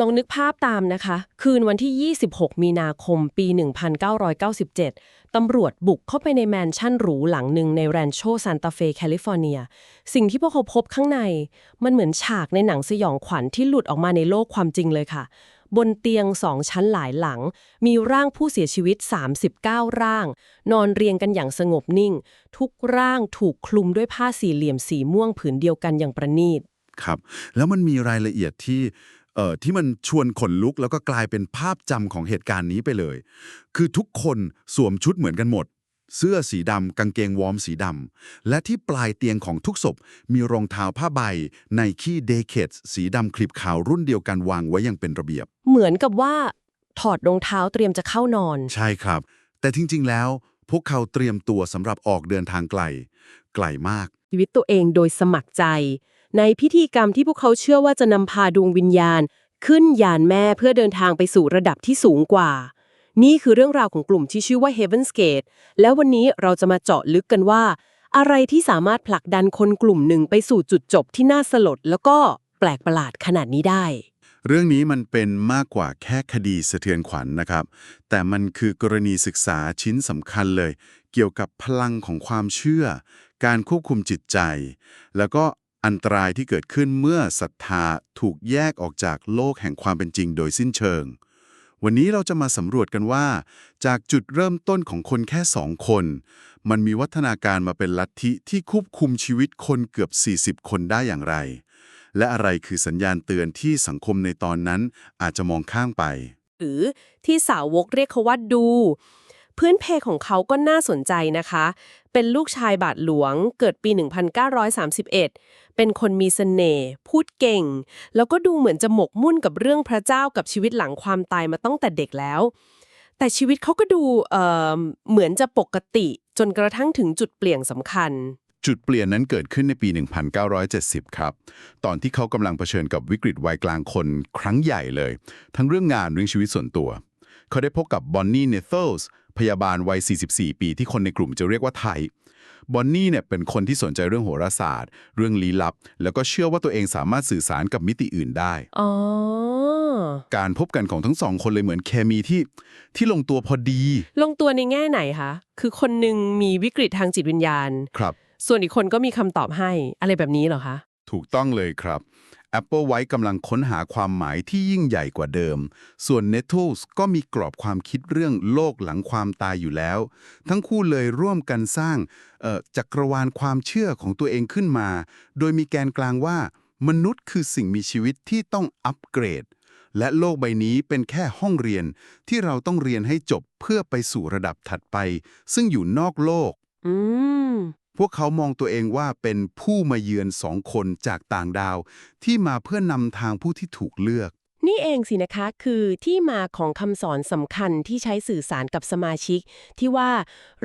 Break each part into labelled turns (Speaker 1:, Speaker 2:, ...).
Speaker 1: ลองนึกภาพตามนะคะ คืนวันที่ 26 มีนาคม ปี 1997 ตำรวจบุกเข้าไปในแมนชั่นหรูหลังหนึ่งในแรนโชซานตาเฟแคลิฟอร์เนีย สิ่งที่พวกเขาพบข้างใน มันเหมือนฉากในหนังสยองขวัญที่หลุดออกมาในโลกความจริงเลยค่ะ บนเตียงสองชั้นหลายหลัง มีร่างผู้เสียชีวิต 39 ร่าง นอนเรียงกันอย่างสงบนิ่ง ทุกร่างถูกคลุมด้วยผ้าสี่เหลี่ยมสีม่วงผืนเดียวกันอย่างประณีต
Speaker 2: ครับ แล้วมันมีรายละเอียดที่ เอ่อที่มันชวนขนลุกแล้วก็กลายเป็นภาพจำของเหตุการณ์นี้ไปเลย คือทุกคนสวมชุดเหมือนกันหมด เสื้อสีดำกางเกงวอร์มสีดำและที่ปลายเตียงของทุกศพ มีรองเท้าผ้าใบไนกี้เดเคดสีดำคลิปขาวรุ่นเดียวกันวางไว้อย่างเป็นระเบียบ
Speaker 1: เหมือนกับว่า ถอดรองเท้าเตรียมจะเข้านอน
Speaker 2: ใช่ครับ แต่จริง ๆ แล้ว พวกเขาเตรียมตัวสำหรับออกเดินทางไกล ไกลมาก
Speaker 1: ชีวิตตัวเองโดยสมัครใจ ในพิธีกรรมที่พวกเขาเชื่อว่าจะนำพาดวงวิญญาณ ขึ้นยานแม่เพื่อเดินทางไปสู่ระดับที่สูงกว่า นี่คือเรื่องราวของกลุ่มที่ชื่อว่า Heaven's Gate แล้ววันนี้เราจะมาเจาะลึกกันว่า อะไรที่สามารถผลักดันคนกลุ่มหนึ่งไปสู่จุดจบที่น่าสลด แล้วก็แปลกประหลาดขนาดนี้ได้
Speaker 2: เรื่องนี้มันเป็นมากกว่าแค่คดีสะเทือนขวัญนะครับ แต่มันคือกรณีศึกษาชิ้นสำคัญเลย เกี่ยวกับพลังของความเชื่อ การควบคุมจิตใจ แล้วก็ อันตรายที่เกิดขึ้นเมื่อศรัทธาถูกแยกออกจากโลกแห่งความเป็นจริงโดยสิ้นเชิง วันนี้เราจะมาสำรวจกันว่า จากจุดเริ่มต้นของคนแค่สองคน มันมีวัฒนาการมาเป็นลัทธิที่ควบคุมชีวิตคนเกือบ 40 คนได้อย่างไร และอะไรคือสัญญาณเตือนที่สังคมในตอนนั้นอาจจะมองข้างไป
Speaker 1: หรือที่สาวกเรียกเขาว่าดู พื้นเพของเขาก็น่าสนใจนะคะ เป็นลูกชายบาทหลวง เกิดปี 1931 เป็นคนมีเสน่ห์ พูดเก่ง แล้วก็ดูเหมือนจะหมกมุ่นกับเรื่องพระเจ้ากับชีวิตหลังความตายมาตั้งแต่เด็กแล้ว แต่ชีวิตเขาก็ดูเอ่อเหมือนจะปกติจนกระทั่งถึงจุดเปลี่ยนสำคัญ
Speaker 2: จุดเปลี่ยนนั้นเกิดขึ้นในปี 1970 ครับ ตอนที่เขากำลังเผชิญกับวิกฤตวัยกลางคนครั้งใหญ่เลย ทั้งเรื่องงานเรื่องชีวิตส่วนตัว เขาได้พบกับบอนนี่เนเธลส์พยาบาลวัย 44 ปีที่คนในกลุ่มจะเรียกว่าไทยบอนนี่เนี่ยเป็นคนที่สนใจเรื่องโหราศาสตร์ เรื่องลี้ลับ แล้วก็เชื่อว่าตัวเองสามารถสื่อสารกับมิติอื่นได้
Speaker 1: อ๋อ
Speaker 2: การพบกันของทั้งสองคนเลยเหมือนเคมีที่ที่ลงตัวพอดี
Speaker 1: ลงตัวในแง่ไหนคะ คือคนหนึ่งมีวิกฤตทางจิตวิญญาณ
Speaker 2: ครับ
Speaker 1: ส่วนอีกคนก็มีคำตอบให้อะไรแบบนี้เหรอคะ
Speaker 2: ถูกต้องเลยครับ Apple ไว้กำลังค้นหาความหมายที่ยิ่งใหญ่กว่าเดิม ส่วน Nettles ก็มีกรอบความคิดเรื่องโลกหลังความตายอยู่แล้ว ทั้งคู่เลยร่วมกันสร้างจักรวาลความเชื่อของตัวเองขึ้นมา โดยมีแกนกลางว่ามนุษย์คือสิ่งมีชีวิตที่ต้องอัปเกรด และโลกใบนี้เป็นแค่ห้องเรียนที่เราต้องเรียนให้จบเพื่อไปสู่ระดับถัดไป ซึ่งอยู่นอกโลก
Speaker 1: อืม
Speaker 2: พวกเขามองตัวเองว่าเป็นผู้มาเยือนสองคนจากต่างดาว ที่มาเพื่อนำทางผู้ที่ถูกเลือก
Speaker 1: นี่เองสินะคะคือที่มาของคำสอนสำคัญที่ใช้สื่อสารกับสมาชิก ที่ว่า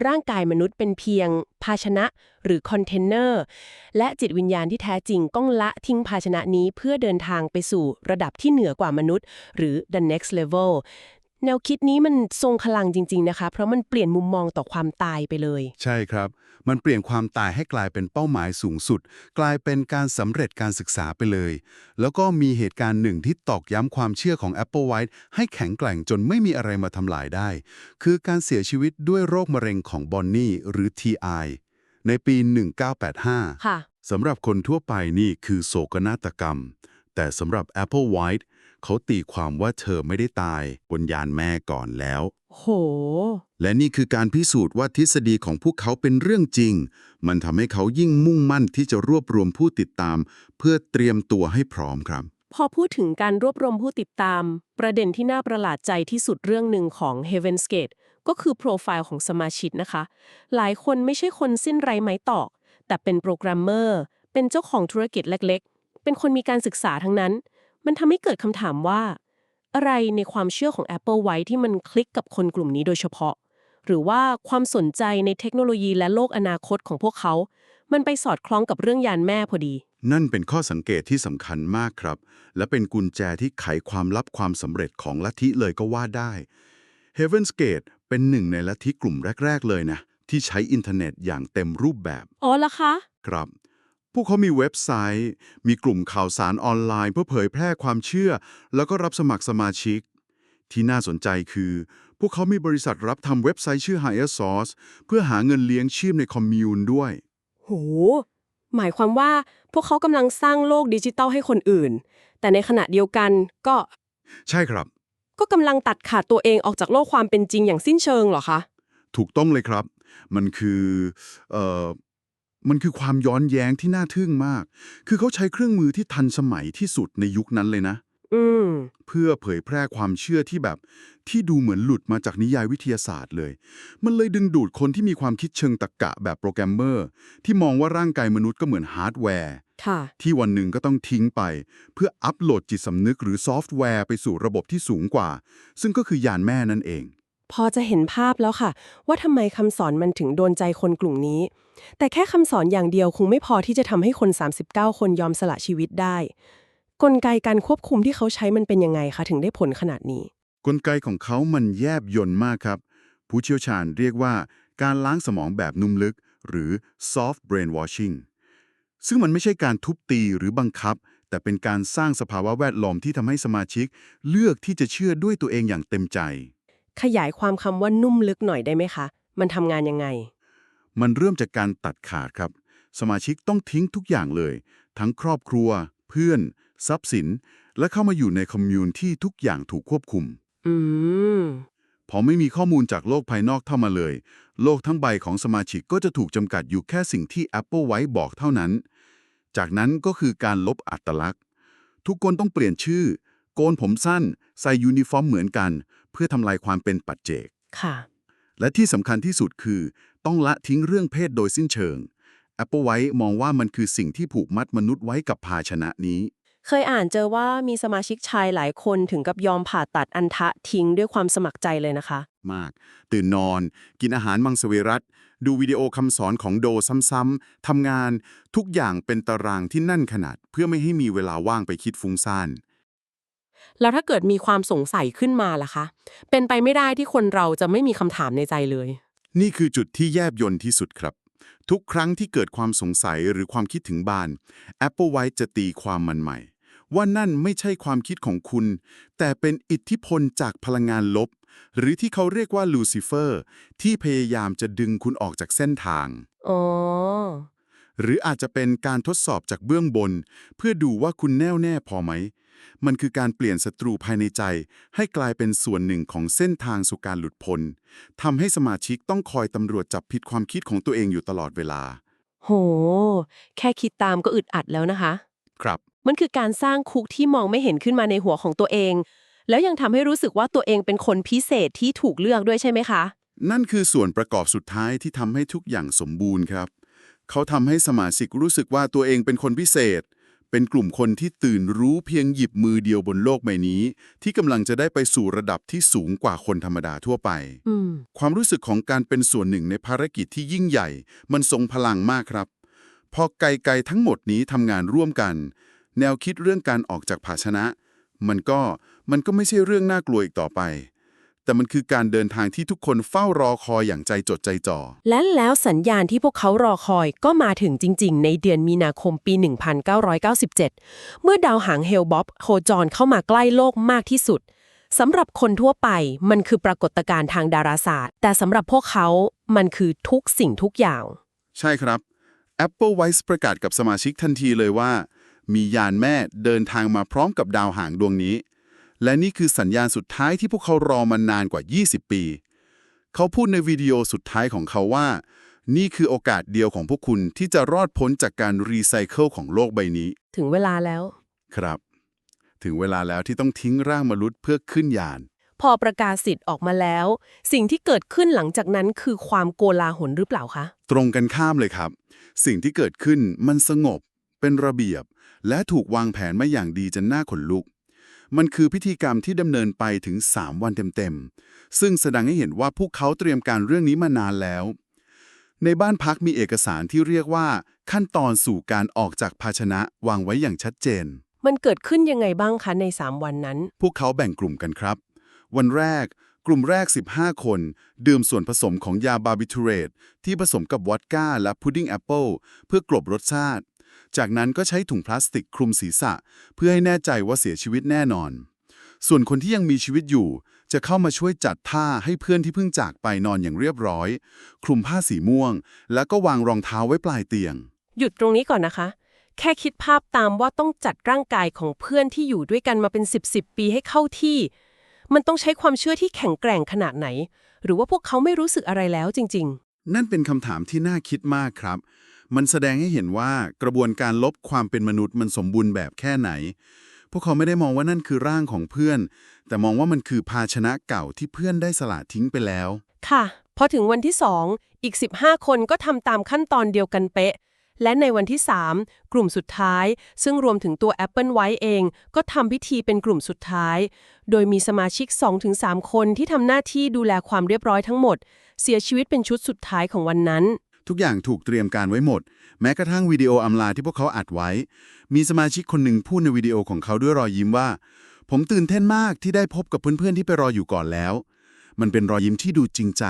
Speaker 1: ร่างกายมนุษย์เป็นเพียง ภาชนะหรือคอนเทนเนอร์ และจิตวิญญาณที่แท้จริงต้องละทิ้งภาชนะนี้เพื่อเดินทางไปสู่ระดับที่เหนือกว่ามนุษย์ หรือ the next level แนวคิดนี้มันทรงพลังจริง ๆ นะคะ เพราะมันเปลี่ยนมุมมองต่อความตายไปเลย
Speaker 2: ใช่ครับ มันเปลี่ยนความตายให้กลายเป็นเป้าหมายสูงสุด กลายเป็นการสำเร็จการศึกษาไปเลย แล้วก็มีเหตุการณ์หนึ่งที่ตอกย้ำความเชื่อของ Apple White ให้แข็งแกร่งจนไม่มีอะไรมาทำลายได้ คือการเสียชีวิตด้วยโรคมะเร็งของบอนนี่หรือ TI ในปี 1985
Speaker 1: ค่ะ
Speaker 2: สำหรับคนทั่วไปนี่คือโศกนาฏกรรม แต่สำหรับ Apple White เขาตีความว่าเธอไม่ได้ตายบนยานแม่ก่อนแล้ว
Speaker 1: โห
Speaker 2: และนี่คือการพิสูจน์ว่าทฤษฎีของพวกเขาเป็นเรื่องจริง มันทำให้เขายิ่งมุ่งมั่นที่จะรวบรวมผู้ติดตาม เพื่อเตรียมตัวให้พร้อมครับ
Speaker 1: พอพูดถึงการรวบรวมผู้ติดตาม ประเด็นที่น่าประหลาดใจที่สุดเรื่องหนึ่งของ Heaven's Gate ก็คือโปรไฟล์ของสมาชิกนะคะ หลายคนไม่ใช่คนสิ้นไรไม้ตอก แต่เป็นโปรแกรมเมอร์ เป็นเจ้าของธุรกิจเล็ก ๆ เป็นคนมีการศึกษาทั้งนั้น มันทำให้เกิดคำถามว่า อะไรในความเชื่อของ Apple ไว้ที่มันคลิกกับคนกลุ่มนี้โดยเฉพาะ หรือว่าความสนใจในเทคโนโลยีและโลกอนาคตของพวกเขา มันไปสอดคล้องกับเรื่องยานแม่พอดี
Speaker 2: นั่นเป็นข้อสังเกตที่สำคัญมากครับ และเป็นกุญแจที่ไขความลับความสำเร็จของลัทธิเลยก็ว่าได้ Heaven's Gate เป็นหนึ่งในลัทธิกลุ่มแรก ๆ เลยนะ ที่ใช้อินเทอร์เน็ตอย่างเต็มรูปแบบ
Speaker 1: อ๋อละคะ
Speaker 2: ครับ พวกเขามีเว็บไซต์ มีกลุ่มข่าวสารออนไลน์ เพื่อเผยแพร่ความเชื่อ แล้วก็รับสมัครสมาชิก ที่น่าสนใจคือ พวกเขามีบริษัทรับทำเว็บไซต์ชื่อ Higher Source เพื่อหาเงินเลี้ยงชีพในคอมมิวน์ด้วย
Speaker 1: โห หมายความว่าพวกเขากำลังสร้างโลกดิจิตัลให้คนอื่น แต่ในขณะเดียวกันก็
Speaker 2: ใช่ครับ
Speaker 1: ก็กำลังตัดขาดตัวเองออกจากโลกความเป็นจริงอย่างสิ้นเชิงเหรอคะ
Speaker 2: ถูกต้องเลยครับ มันคือเอ่อ มันคือความย้อนแย้งที่น่าทึ่งมาก คือเขาใช้เครื่องมือที่ทันสมัยที่สุดในยุคนั้นเลยนะ
Speaker 1: อืม
Speaker 2: เพื่อเผยแพร่ความเชื่อที่แบบ ที่ดูเหมือนหลุดมาจากนิยายวิทยาศาสตร์เลย มันเลยดึงดูดคนที่มีความคิดเชิงตรรกะแบบโปรแกรมเมอร์ ที่มองว่าร่างกายมนุษย์ก็เหมือนฮาร์ดแวร์
Speaker 1: ค่ะ
Speaker 2: ที่วันหนึ่งก็ต้องทิ้งไป เพื่ออัปโหลดจิตสำนึกหรือซอฟต์แวร์ไปสู่ระบบที่สูงกว่า ซึ่งก็คือยานแม่นั่นเอง
Speaker 1: พอจะเห็นภาพแล้วค่ะ ว่าทำไมคำสอนมันถึงโดนใจคนกลุ่มนี้ แต่แค่คำสอนอย่างเดียวคงไม่พอที่จะทำให้คน 39 คนยอมสละชีวิตได้ กลไกการควบคุมที่เขาใช้มันเป็นยังไงคะถึงได้ผลขนาดนี้
Speaker 2: กลไกของเขามันแยบยนต์มากครับ ผู้เชี่ยวชาญเรียกว่าการล้างสมองแบบนุ่มลึก หรือ soft brainwashing ซึ่งมันไม่ใช่การทุบตีหรือบังคับ แต่เป็นการสร้างสภาวะแวดล้อมที่ทำให้สมาชิก เลือกที่จะเชื่อด้วยตัวเองอย่างเต็มใจ
Speaker 1: ขยายความคำว่านุ่มลึกหน่อยได้ไหมคะ มันทำงานยังไง
Speaker 2: มันเริ่มจากการตัดขาดครับ สมาชิกต้องทิ้งทุกอย่างเลย ทั้งครอบครัว เพื่อน ทรัพย์สิน และเข้ามาอยู่ในคอมมูนที่ทุกอย่างถูกควบคุม
Speaker 1: อืม
Speaker 2: พอไม่มีข้อมูลจากโลกภายนอกเข้ามาเลย โลกทั้งใบของสมาชิกก็จะถูกจำกัดอยู่แค่สิ่งที่ Apple ไว้บอกเท่านั้น จากนั้นก็คือการลบอัตลักษณ์ ทุกคนต้องเปลี่ยนชื่อ โกนผมสั้น ใส่ยูนิฟอร์มเหมือนกัน เพื่อทำลายความเป็นปัจเจก
Speaker 1: ค่ะ
Speaker 2: และที่สำคัญที่สุดคือ ต้องละทิ้งเรื่องเพศโดยสิ้นเชิง Apple ไว้มองว่ามันคือสิ่งที่ผูกมัดมนุษย์ไว้กับภาชนะนี้
Speaker 1: เคยอ่านเจอว่ามีสมาชิกชายหลายคนถึงกับยอมผ่าตัดอันทะทิ้งด้วยความสมัครใจเลยนะคะ
Speaker 2: มาก ตื่นนอน กินอาหารมังสวิรัตดูวิดีโอคำสอนของโดซ้ำๆทำงานทุกอย่างเป็นตารางที่แนั่นขนาด เพื่อไม่ให้มีเวลาว่างไปคิดฟุ้งซ่าน
Speaker 1: แล้วถ้าเกิดมีความสงสัยขึ้นมาล่ะคะ เป็นไปไม่ได้ที่คนเราจะไม่มีคำถามในใจเลย
Speaker 2: นี่คือจุดที่แยบยนต์ที่สุดครับ ทุกครั้งที่เกิดความสงสัยหรือความคิดถึงบ้าน Apple White จะตีความมันใหม่ ว่านั่นไม่ใช่ความคิดของคุณ แต่เป็นอิทธิพลจากพลังงานลบ หรือที่เขาเรียกว่าลูซิเฟอร์ ที่พยายามจะดึงคุณออกจากเส้นทาง
Speaker 1: อ๋อ
Speaker 2: หรืออาจจะเป็นการทดสอบจากเบื้องบน เพื่อดูว่าคุณแน่วแน่พอไหม มันคือการเปลี่ยนศัตรูภายในใจ ให้กลายเป็นส่วนหนึ่งของเส้นทางสู่การหลุดพ้นทำให้สมาชิกต้องคอยตำรวจจับผิดความคิดของตัวเองอยู่ตลอดเวลา
Speaker 1: โห แค่คิดตามก็อึดอัดแล้วนะคะ
Speaker 2: ครับ
Speaker 1: มันคือการสร้างคุกที่มองไม่เห็นขึ้นมาในหัวของตัวเอง แล้วยังทำให้รู้สึกว่าตัวเองเป็นคนพิเศษที่ถูกเลือกด้วยใช่ไหมคะ
Speaker 2: นั่นคือส่วนประกอบสุดท้ายที่ทำให้ทุกอย่างสมบูรณ์ครับ เขาทำให้สมาชิกรู้สึกว่าตัวเองเป็นคนพิเศษ เป็นกลุ่มคนที่ตื่นรู้เพียงหยิบมือเดียวบนโลกใบนี้ ที่กำลังจะได้ไปสู่ระดับที่สูงกว่าคนธรรมดาทั่วไป
Speaker 1: อืม
Speaker 2: ความรู้สึกของการเป็นส่วนหนึ่งในภารกิจที่ยิ่งใหญ่ มันทรงพลังมากครับ พอไกลๆทั้งหมดนี้ทำงานร่วมกัน แนวคิดเรื่องการออกจากภาชนะ มันก็มันก็ไม่ใช่เรื่องน่ากลัวอีกต่อไป แต่มันคือการเดินทางที่ทุกคนเฝ้ารอคอยอย่างใจจดใจจ่อ
Speaker 1: และแล้วสัญญาณที่พวกเขารอคอยก็มาถึงจริง ๆ ในเดือนมีนาคมปี 1997 เมื่อดาวหางเฮลบ็อบโคจรเข้ามาใกล้โลกมากที่สุดสำหรับคนทั่วไปมันคือปรากฏการณ์ทางดาราศาสตร์ แต่สำหรับพวกเขา มันคือทุกสิ่งทุกอย่าง
Speaker 2: ใช่ครับ Apple w i s e ประกาศกับสมาชิกทันทีเลยว่า มียานแม่เดินทางมาพร้อมกับดาวหางดวงนี้ และนี่คือสัญญาณสุดท้ายที่พวกเขารอมานานกว่า 20 ปี เขาพูดในวิดีโอสุดท้ายของเขาว่า นี่คือโอกาสเดียวของพวกคุณที่จะรอดพ้นจากการรีไซเคิลของโลกใบนี้
Speaker 1: ถึงเวลาแล้ว
Speaker 2: ครับ ถึงเวลาแล้วที่ต้องทิ้งร่างมนุษย์เพื่อขึ้นยาน
Speaker 1: พอประกาศสิทธิ์ออกมาแล้ว สิ่งที่เกิดขึ้นหลังจากนั้นคือความโกลาหลหรือเปล่าคะ
Speaker 2: ตรงกันข้ามเลยครับ สิ่งที่เกิดขึ้นมันสงบ เป็นระเบียบ และถูกวางแผนมาอย่างดีจนน่าขนลุก มันคือพิธีกรรมที่ดำเนินไปถึง 3 วันเต็มๆ ซึ่งแสดงให้เห็นว่าพวกเขาเตรียมการเรื่องนี้มานานแล้ว ในบ้านพักมีเอกสารที่เรียกว่า ขั้นตอนสู่การออกจากภาชนะวางไว้อย่างชัดเจน
Speaker 1: มันเกิดขึ้นยังไงบ้างคะใน 3 วันนั้น
Speaker 2: พวกเขาแบ่งกลุ่มกันครับ วันแรก กลุ่มแรก 15 คน ดื่มส่วนผสมของยาบาร์บิทูเรตที่ผสมกับวอดก้าและพุดดิ้งแอปเปิลเพื่อกลบรสชาติ จากนั้นก็ใช้ถุงพลาสติกคลุมศีรษะ เพื่อให้แน่ใจว่าเสียชีวิตแน่นอน ส่วนคนที่ยังมีชีวิตอยู่ จะเข้ามาช่วยจัดท่าให้เพื่อนที่เพิ่งจากไปนอนอย่างเรียบร้อย คลุมผ้าสีม่วง แล้วก็วางรองเท้าไว้ปลายเตียง
Speaker 1: หยุดตรงนี้ก่อนนะคะ แค่คิดภาพตามว่าต้องจัดร่างกายของเพื่อนที่อยู่ด้วยกันมาเป็น10บสปีให้เข้าที่ มันต้องใช้ความเชื่อที่แข็งแกร่งขนาดไหน หรือว่าพวกเขาไม่รู้สึกอะไรแล้วจริง
Speaker 2: นั่นเป็นคำถามที่น่าคิดมากครับ มันแสดงให้เห็นว่ากระบวนการลบความเป็นมนุษย์มันสมบูรณ์แบบแค่ไหน พวกเขาไม่ได้มองว่านั่นคือร่างของเพื่อน แต่มองว่ามันคือภาชนะเก่าที่เพื่อนได้สละทิ้งไปแล้ว
Speaker 1: ค่ะ พอถึงวันที่2อีก 15 คนก็ทำตามขั้นตอนเดียวกันเป๊ะ และในวันที่ 3 กลุ่มสุดท้าย ซึ่งรวมถึงตัว Apple ไว้เอง ก็ทำพิธีเป็นกลุ่มสุดท้าย โดยมีสมาชิก 2-3 คนที่ทำหน้าที่ดูแลความเรียบร้อยทั้งหมด เสียชีวิตเป็นชุดสุดท้ายของวันนั้น
Speaker 2: ทุกอย่างถูกเตรียมการไว้หมด แม้กระทั่งวิดีโออำลาที่พวกเขาอัดไว้ มีสมาชิกคนหนึ่งพูดในวิดีโอของเขาด้วยรอยยิ้มว่า ผมตื่นเต้นมากที่ได้พบกับเพื่อนๆที่ไปรออยู่ก่อนแล้ว มันเป็นรอยยิ้มที่ดูจริงใจ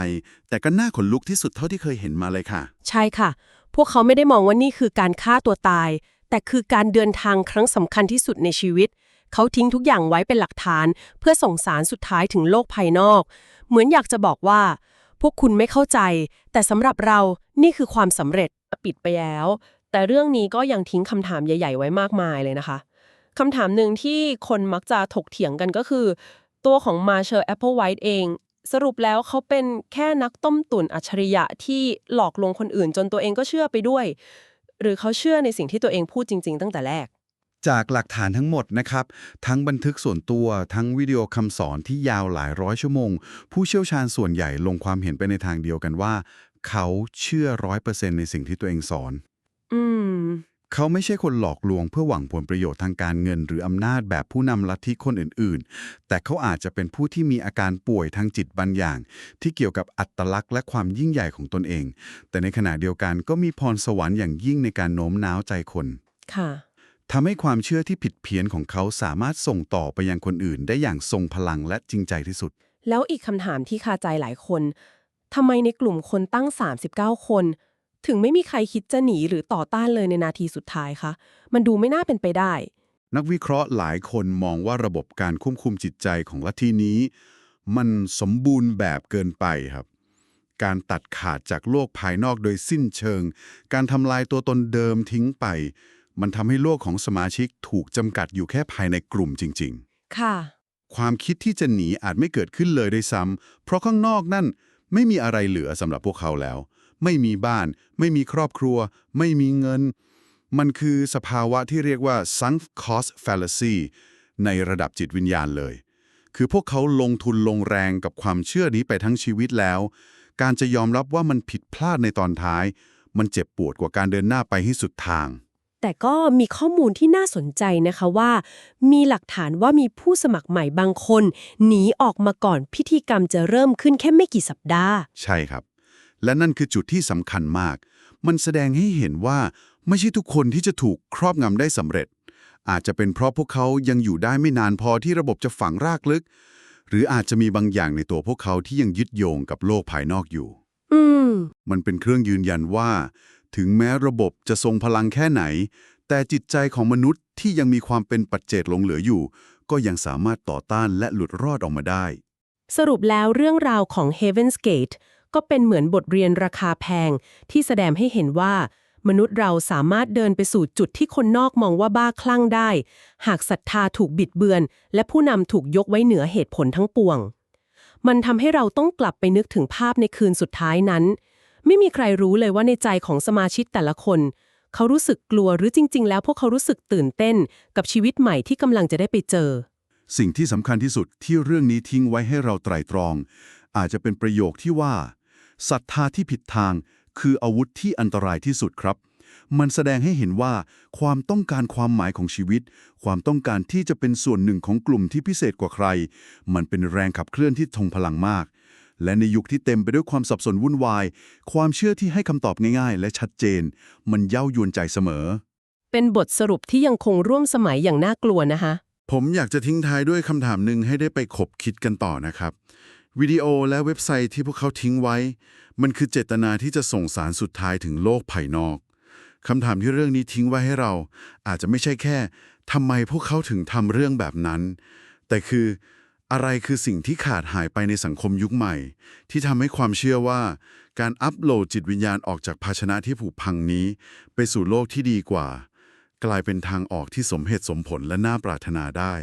Speaker 2: แต่ก็น่าขนลุกที่สุดเท่าที่เคยเห็นมาเลยค่ะ
Speaker 1: ใช่ค่ะ พวกเขาไม่ได้มองว่านี่คือการฆ่าตัวตาย แต่คือการเดินทางครั้งสำคัญที่สุดในชีวิต เขาทิ้งทุกอย่างไว้เป็นหลักฐาน เพื่อส่งสารสุดท้ายถึงโลกภายนอก เหมือนอยากจะบอกว่า พวกคุณไม่เข้าใจ แต่สำหรับเรานี่คือความสำเร็จปิดไปแล้ว แต่เรื่องนี้ก็ยังทิ้งคำถามใหญ่ ๆ ไว้มากมายเลยนะคะคำถามหนึ่งที่คนมักจะถกเถียงกันก็คือ ตัวของมาเชอร์แอปเปิลไวท์เอง สรุปแล้วเขาเป็นแค่นักต้มตุ๋นอัจฉริยะที่หลอกลวงคนอื่นจนตัวเองก็เชื่อไปด้วย หรือเขาเชื่อในสิ่งที่ตัวเองพูดจริง ๆ ตั้งแต่แรก
Speaker 2: จากหลักฐานทั้งหมดนะครับ ทั้งบันทึกส่วนตัวทั้งวิดีโอคำสอนที่ยาวหลายร้อยชั่วโมง ผู้เชี่ยวชาญส่วนใหญ่ลงความเห็นไปในทางเดียวกันว่า เขาเชื่อร้อยเปอร์เซ็นในสิ่งที่ตัวเองสอน
Speaker 1: อืม
Speaker 2: เขาไม่ใช่คนหลอกลวงเพื่อหวังผลประโยชน์ทางการเงิน หรืออำนาจแบบผู้นำลัทธิคนอื่นๆ แต่เขาอาจจะเป็นผู้ที่มีอาการป่วยทางจิตบางอย่าง ที่เกี่ยวกับอัตลักษณ์และความยิ่งใหญ่ของตนเอง แต่ในขณะเดียวกันก็มีพรสวรรค์อย่างยิ่งในการโน้มน้าวใจคน
Speaker 1: ค่ะ
Speaker 2: ทำให้ความเชื่อที่ผิดเพี้ยนของเขาสามารถส่งต่อไปยังคนอื่น ได้อย่างทรงพลังและจริงใจที่สุด
Speaker 1: แล้วอีกคำถามที่คาใจหลายคนทำไมในกลุ่มคนตั้ง 39 คน ถึงไม่มีใครคิดจะหนีหรือต่อต้านเลยในนาทีสุดท้ายคะ มันดูไม่น่าเป็นไปได้
Speaker 2: นักวิเคราะห์หลายคนมองว่าระบบการควบคุมจิตใจของลัทธินี้ มันสมบูรณ์แบบเกินไปครับ การตัดขาดจากโลกภายนอกโดยสิ้นเชิง การทำลายตัวตนเดิมทิ้งไป มันทำให้โลกของสมาชิกถูกจำกัดอยู่แค่ภายในกลุ่มจริง
Speaker 1: ค่ะ
Speaker 2: ๆความคิดที่จะหนีอาจไม่เกิดขึ้นเลยด้วยซ้ำเพราะข้างนอกนั่นไม่มีอะไรเหลือสำหรับพวกเขาแล้ว ไม่มีบ้าน ไม่มีครอบครัว ไม่มีเงิน มันคือสภาวะที่เรียกว่า sunk cost fallacy ในระดับจิตวิญญาณเลย คือพวกเขาลงทุนลงแรงกับความเชื่อนี้ไปทั้งชีวิตแล้ว การจะยอมรับว่ามันผิดพลาดในตอนท้าย มันเจ็บปวดกว่าการเดินหน้าไปให้สุดทาง
Speaker 1: แต่ก็มีข้อมูลที่น่าสนใจนะคะว่า มีหลักฐานว่ามีผู้สมัครใหม่บางคน หนีออกมาก่อนพิธีกรรมจะเริ่มขึ้นแค่ไม่กี่สัปดาห์
Speaker 2: ใช่ครับ และนั่นคือจุดที่สำคัญมาก มันแสดงให้เห็นว่าไม่ใช่ทุกคนที่จะถูกครอบงำได้สำเร็จ อาจจะเป็นเพราะพวกเขายังอยู่ได้ไม่นานพอที่ระบบจะฝังรากลึก หรืออาจจะมีบางอย่างในตัวพวกเขาที่ยังยึดโยงกับโลกภายนอกอยู่
Speaker 1: อืม
Speaker 2: มันเป็นเครื่องยืนยันว่า ถึงแม้ระบบจะทรงพลังแค่ไหน แต่จิตใจของมนุษย์ที่ยังมีความเป็นปัจเจกหลงเหลืออยู่ ก็ยังสามารถต่อต้านและหลุดรอดออกมาได้
Speaker 1: สรุปแล้วเรื่องราวของ Heaven's Gate ก็เป็นเหมือนบทเรียนราคาแพง ที่แสดงให้เห็นว่า มนุษย์เราสามารถเดินไปสู่จุดที่คนนอกมองว่าบ้าคลั่งได้ หากศรัทธาถูกบิดเบือน และผู้นำถูกยกไว้เหนือเหตุผลทั้งปวง มันทำให้เราต้องกลับไปนึกถึงภาพในคืนสุดท้ายนั้น ไม่มีใครรู้เลยว่าในใจของสมาชิกแต่ละคน เขารู้สึกกลัวหรือจริง ๆ แล้วพวกเขารู้สึกตื่นเต้น กับชีวิตใหม่ที่กำลังจะได้ไปเจอ
Speaker 2: สิ่งที่สำคัญที่สุดที่เรื่องนี้ทิ้งไว้ให้เราไตร่ตรอง อาจจะเป็นประโยคที่ว่าศรัทธาที่ผิดทาง คืออาวุธที่อันตรายที่สุดครับ มันแสดงให้เห็นว่าความต้องการความหมายของชีวิต ความต้องการที่จะเป็นส่วนหนึ่งของกลุ่มที่พิเศษกว่าใคร มันเป็นแรงขับเคลื่อนที่ทงพลังมาก และในยุคที่เต็มไปด้วยความสับสนวุ่นวาย ความเชื่อที่ให้คำตอบง่ายๆ และชัดเจน มันเย้ายวนใจเสมอ
Speaker 1: เป็นบทสรุปที่ยังคงร่วมสมัยอย่างน่ากลัวนะคะ
Speaker 2: ผมอยากจะทิ้งท้ายด้วยคำถามหนึ่งให้ได้ไปขบคิดกันต่อนะครับ วิดีโอและเว็บไซต์ที่พวกเขาทิ้งไว้ มันคือเจตนาที่จะส่งสารสุดท้ายถึงโลกภายนอกคำถามที่เรื่องนี้ทิ้งไว้ให้เรา อาจจะไม่ใช่แค่ทำไมพวกเขาถึงทำเรื่องแบบนั้น แต่คือ อะไรคือสิ่งที่ขาดหายไปในสังคมยุคใหม่ ที่ทำให้ความเชื่อว่าการอัปโหลดจิตวิญญาณออกจากภาชนะที่ผุพังนี้ ไปสู่โลกที่ดีกว่า กลายเป็นทางออกที่สมเหตุสมผลและน่าปรารถนาได้